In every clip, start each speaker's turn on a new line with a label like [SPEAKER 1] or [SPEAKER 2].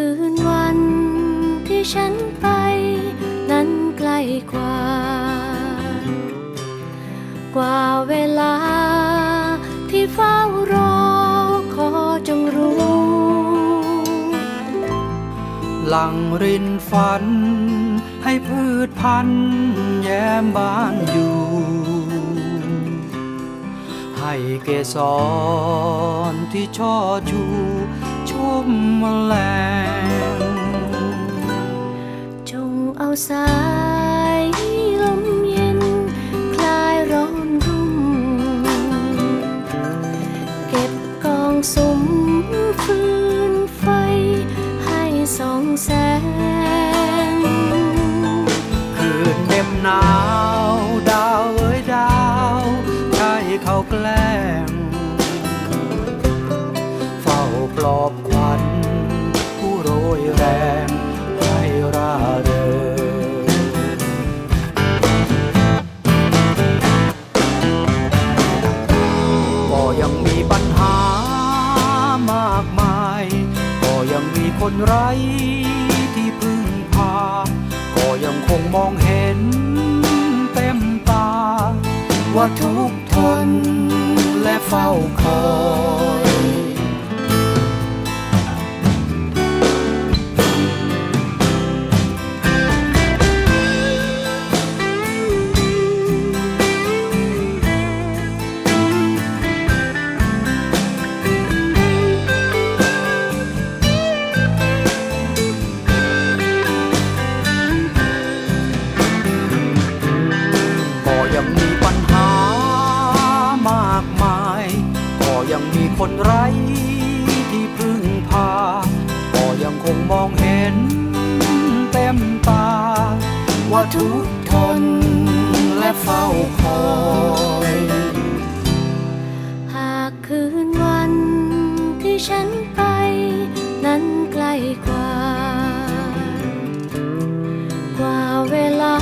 [SPEAKER 1] คืนวันที่ฉันไป นั้นใกล้กว่า กว่าเวลาที่เฝ้ารอขอจงรู้
[SPEAKER 2] หลังรินฝัน ให้พืชพันธุ์แย้มบานอยู่ ให้เกสรที่ช่อชู มแมลง
[SPEAKER 1] จงเอาสายลมเย็น คลายร้อนรุ่มเก็บกองสมฟืนไฟ ให้ส่องแสง
[SPEAKER 2] คืนเด็มนา แรงให้ร่าเริงก็ยังมีปัญหามากมาย ก็ยังมีคนไร้ที่พึ่งพา ก็ยังคงมองเห็นเต็มตา ว่าทุกทนและเฝ้าคอย คนไร้ที่พึ่งพา ก็ยังคงมองเห็นเต็มตา ว่าทุกทนและเฝ้าคอย
[SPEAKER 1] หากคืนวันที่ฉันไป นั้นใกล้กว่า กว่าเวลา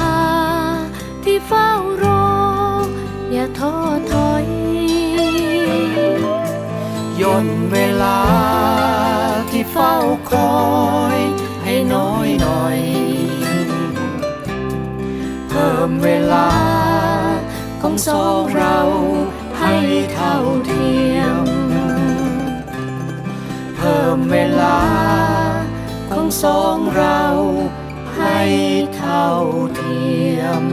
[SPEAKER 1] ที่เฝ้ารอ อย่าทอถ
[SPEAKER 2] ย่นเวลาที่เฝ้าคอยให้น้อยหน่อย เพิ่มเวลาของสองเราให้เท่าเทียม เพิ่มเวลาของสองเราให้เท่าเทียม